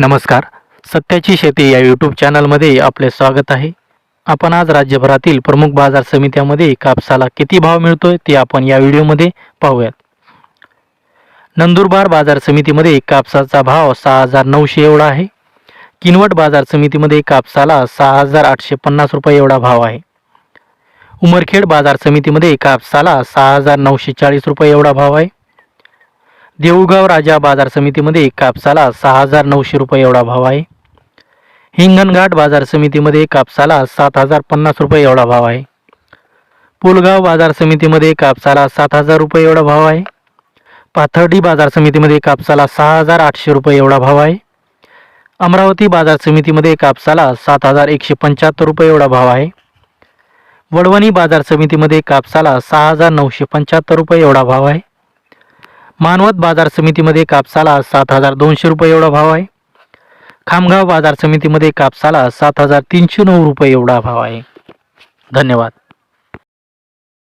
नमस्कार. सत्याची शेती या यूट्यूब चॅनलमध्ये आपले स्वागत आहे. आपण आज राज्यभरातील प्रमुख बाजार समित्यामध्ये कापसाला किती भाव मिळतोय ते आपण या व्हिडिओमध्ये पाहूयात. नंदुरबार बाजार समितीमध्ये कापसाचा भाव सहा हजार नऊशे एवढा आहे. किनवट बाजार समितीमध्ये कापसाला सहा हजार आठशे पन्नास रुपये एवढा भाव आहे. उमरखेड बाजार समितीमध्ये कापसाला सहा हजार नऊशे चाळीस रुपये एवढा भाव आहे. देऊळगाव राजा बाजार समितीमध्ये कापसाला सहा हजार नऊशे रुपये एवढा भाव आहे. हिंगणघाट बाजार समितीमध्ये कापसाला सात हजार पन्नास रुपये एवढा भाव आहे. पुलगाव बाजार समितीमध्ये कापसाला सात हजार रुपये एवढा भाव आहे. पाथर्डी बाजार समितीमध्ये कापसाला सहा हजार आठशे रुपये एवढा भाव आहे. अमरावती बाजार समितीमध्ये कापसाला सात हजार एकशे पंच्याहत्तर रुपये एवढा भाव आहे. वडवणी बाजार समितीमध्ये कापसाला सहा हजार नऊशे पंच्याहत्तर रुपये एवढा भाव आहे. मानवत बाजार समितीमध्ये कापसाला सात हजार दोनशे रुपये एवढा भाव आहे. खामगाव बाजार समितीमध्ये कापसाला सात हजार तीनशे नऊ रुपये एवढा भाव आहे. धन्यवाद.